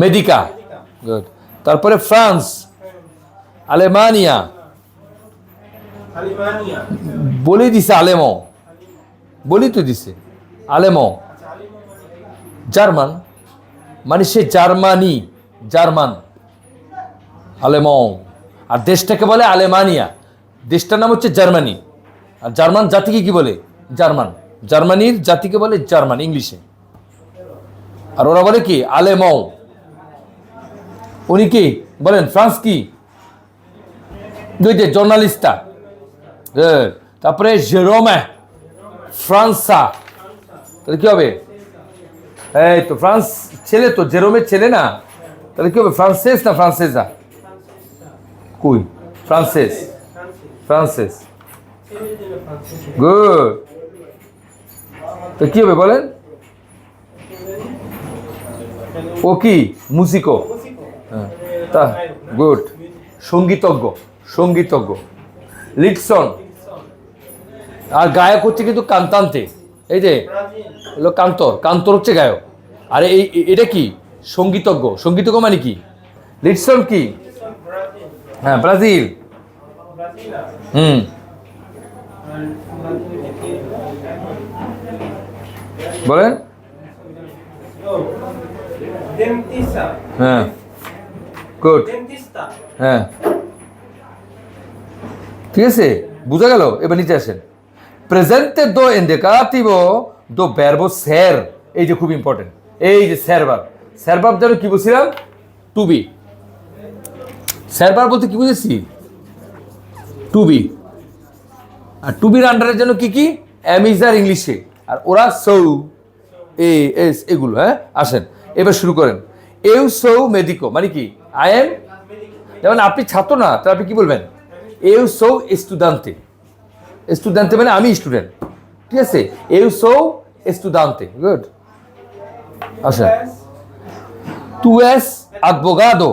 Medica good তারপরে France আলেমানিয়া. বলেই দিছে আলেমো বলি তো দিছে। আলেমো জার্মান। মানে সে জার্মানি। জার্মান। আলেমো আর দেশটাকে বলে আলেমানিয়া দেশটার নাম হচ্ছে জার্মানি। আর জার্মান জাতিকে কি বলে? জার্মান। জার্মানির জাতিকে বলে জার্মান ইংলিশে। আর ওরা বলে কি? আলেমো উনি কি বলেন, ফ্রান্স কি? দুই যে জার্নালিস্টটা তারপরে জেরোমে ফ্রান্সা তাহলে কি হবে? এই তো ফ্রান্স ছেলে তো জেরোমের ছেলে না? তাহলে কি হবে, ফ্রান্সেস না ফ্রান্সেসা? কুই? ফ্রান্সেস। ফ্রান্সেস। গুড তো কি হবে বলেন? ও কি? মুসিকো তা, গুড। সঙ্গীতজ্ঞ সঙ্গীতজ্ঞ। লিটসন। আর গায়ক হচ্ছে কিন্তু কান্তান্তে। এই যে, হলো কান্তর। কান্তর হচ্ছে গায়ক। আর এই, এটা কি? সঙ্গীতজ্ঞ। সঙ্গীতজ্ঞ মানে কি? লিটসন কি? হ্যাঁ ব্রাজিল। হুম। বলেন। হ্যাঁ। গুড হ্যাঁ। ঠিক আছে? বুঝা গেল? এবার নিচে আসেন। প্রেজেন্টে দো ইন্ডিকাটিভো দো ভার্বো স্যার এই যে খুব ইম্পর্টেন্ট এই যে স্যারবার স্যারবার যেন কি বলছিলাম টু বি স্যারবার বলতে কি বুঝেছি? টু বি আর টু বির আন্ডারের জন্য কি কি? অ্যামিজার ইংলিশে আর ওরা সৌ এ এস এগুলো হ্যাঁ? আসেন। এবার শুরু করেন। এউ সৌ মেডিকো মানে কি? আই এম যেমন আপনি ছাত্র না, তাহলে আপনি কি বলবেন? এউ সৌ স্টুডান্তে স্টুডেন্টে মানে আমি স্টুডেন্ট ঠিক আছে? এউ সৌ স্টুডান্তে গুড আচ্ছা. তু এস আদবোগাদো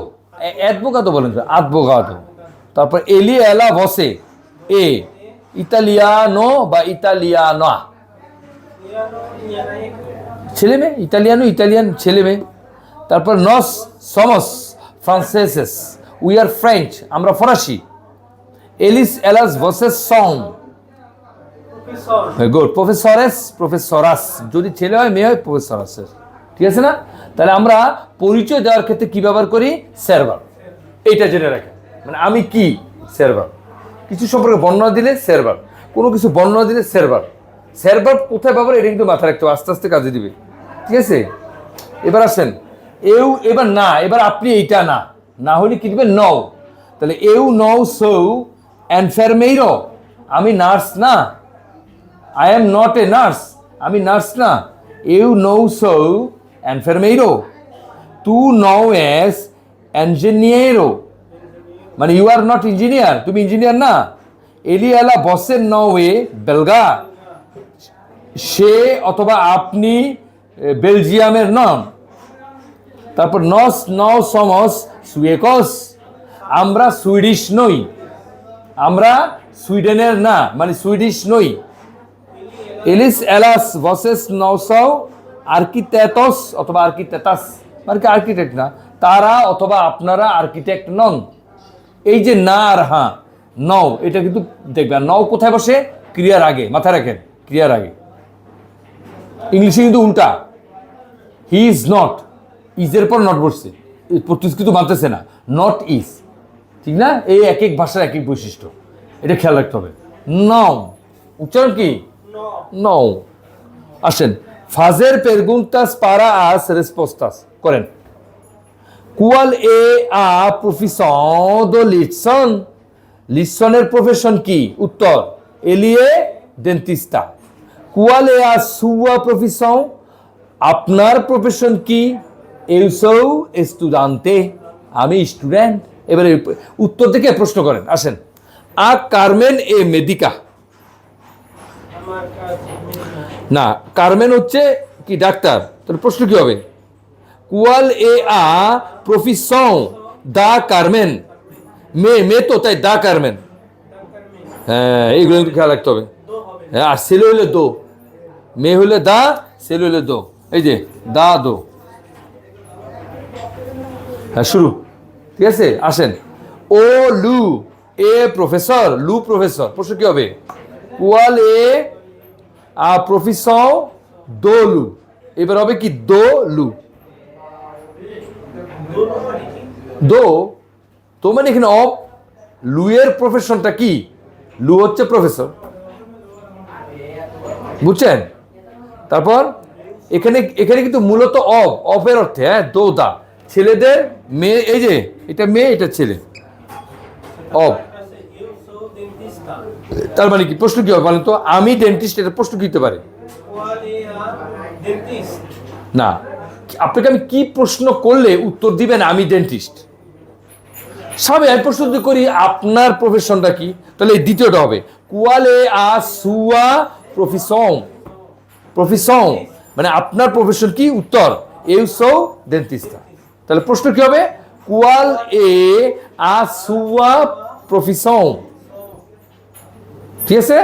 অ্যাডভোগাদো বলেন আদবোগাদো তারপর এলি এলা বসে। এ, ইতালিয়ানো বা ইতালিয়ানা. ছেলে মেয়ে ইতালিয়ানো, ইতালিয়ান ছেলে মেয়ে তারপর নস, সমস। ফ্রান্সেসেস উই আর ফ্রেঞ্চ আমরা ফরাসি। এলিস এলাস ভসেস সং. গুড প্রফেসরেস প্রফেসরাস যদি ছেলে হয় মেয়ে হয় প্রফেসরাসের ঠিক আছে না? তাহলে আমরা পরিচয় দেওয়ার ক্ষেত্রে কি ব্যবহার করি? স্যারবার এইটা জেনে রাখেন। মানে আমি কি? স্যারবার কিছু সম্পর্কে বর্ণনা দিলে স্যারবার কোনো কিছু বর্ণনা দিলে স্যারবার স্যারবার কোথায় ব্যবহার? এটা কিন্তু মাথায় রাখতে হবে। আস্তে আস্তে কাজে দিবে। ঠিক আছে? এবার আসেন। এও এবার না, এবার আপনি এইটা না। না হলে কি দিবেন? নও। তাহলে এও নও, সৌ, অ্যানফার্মেইরো। আমি নার্স না। I am not a nurse. আমি নার্স না। ইউ নো সো এনফার্মেইরো তু, নও, এস ইঞ্জিনিয়ারো মানে ইউ আর নট ইঞ্জিনিয়ার, তুমি ইঞ্জিনিয়ার না। এলিয়ালা বসের নও এ, বেলগা। সে অথবা আপনি বেলজিয়ামের নন তারপর নস, নও সমস সুয়েকস আমরা সুইডিশ নই। আমরা সুইডেনের না মানে সুইডিশ নই। এলিস, এলাস, ভসেস নৌসাও আর্কিটেটস অথবা আর্কিটেটাস মানে কি আর্কিটেক্ট না? তারা অথবা আপনারা আর্কিটেক্ট নন। এই যে না আর হ্যাঁ নও, এটা কিন্তু দেখবেন নও কোথায় বসে? ক্রিয়ার আগে, মাথায় রাখেন, ক্রিয়ার আগে। ইংলিশে কিন্তু উল্টা। হি ইজ নট ইজের পর নট বসছে। কিন্তু মানতেছে না। নট ইজ ঠিক না? এই এক এক ভাষার এক এক বৈশিষ্ট্য। এটা খেয়াল রাখতে হবে। নও উচ্চারণ কি? Não. আসেন। fazer perguntas para as respostas করেন। qual é a profissão do Litson লিসনের প্রফেশন কি? উত্তর। এলিয়ে ডেন্টিস্টা। qual এ আ সুয়া profissão আপনার প্রফেশন কি? Sou estudante আমি স্টুডেন্ট। এবারে উত্তর থেকে প্রশ্ন করেন, আসেন। আ কার্মেন এ casa. না, কার্মেন হচ্ছে কি, ডাক্তার? তাহলে প্রশ্ন কি হবে? কুয়াল এ আ প্রফিসং, দা কার্মেন। মে মে তো, তাই দা কার্মেন। হ্যাঁ এইগুলো কিন্তু খেয়াল রাখতে হবে. হ্যাঁ আর ছেলে হলে দো। মেয়ে হলে দা ছেলে হলে দো। এই যে, দা, দো। হ্যাঁ শুরু। ঠিক আছে? আসেন। ও লু, এ প্রফেসর, লু প্রফেসর। প্রশ্ন কি হবে? কুয়াল এ প্রফেসর দো লু। এবার হবে কি দো লু? দো? তো মানে এখানে অফ লুয়ের প্রফেশনটা কি? লু হচ্ছে প্রফেসর। বুঝছেন? তারপর, এখানে এখানে কিন্তু মূলত অফ অফের অর্থে হ্যাঁ দো দা ছেলেদের মেয়ে, এই যে, এটা মেয়ে, এটা ছেলে। অফ তার মানে কি? প্রশ্ন কি হবে বলেন তো? আমি ডেন্টিস্ট এটা প্রশ্ন কি হতে পারে? না। আপনাকে আমি কি প্রশ্ন করলে উত্তর দিবেন? আমি ডেন্টিস্ট সবে আমি প্রশ্ন যদি করি, আপনার প্রফেশনটা কি? তাহলে এই দ্বিতীয়টা হবে। কুয়ালে আ সুয়া প্রফেশন প্রফেশন মানে আপনার প্রফেশন কি? উত্তর। এউ সৌ ডেন্টিস্টা তাহলে প্রশ্ন কি হবে? কুয়াল এ আসুয়া প্রফিসং। ঠিক আছে?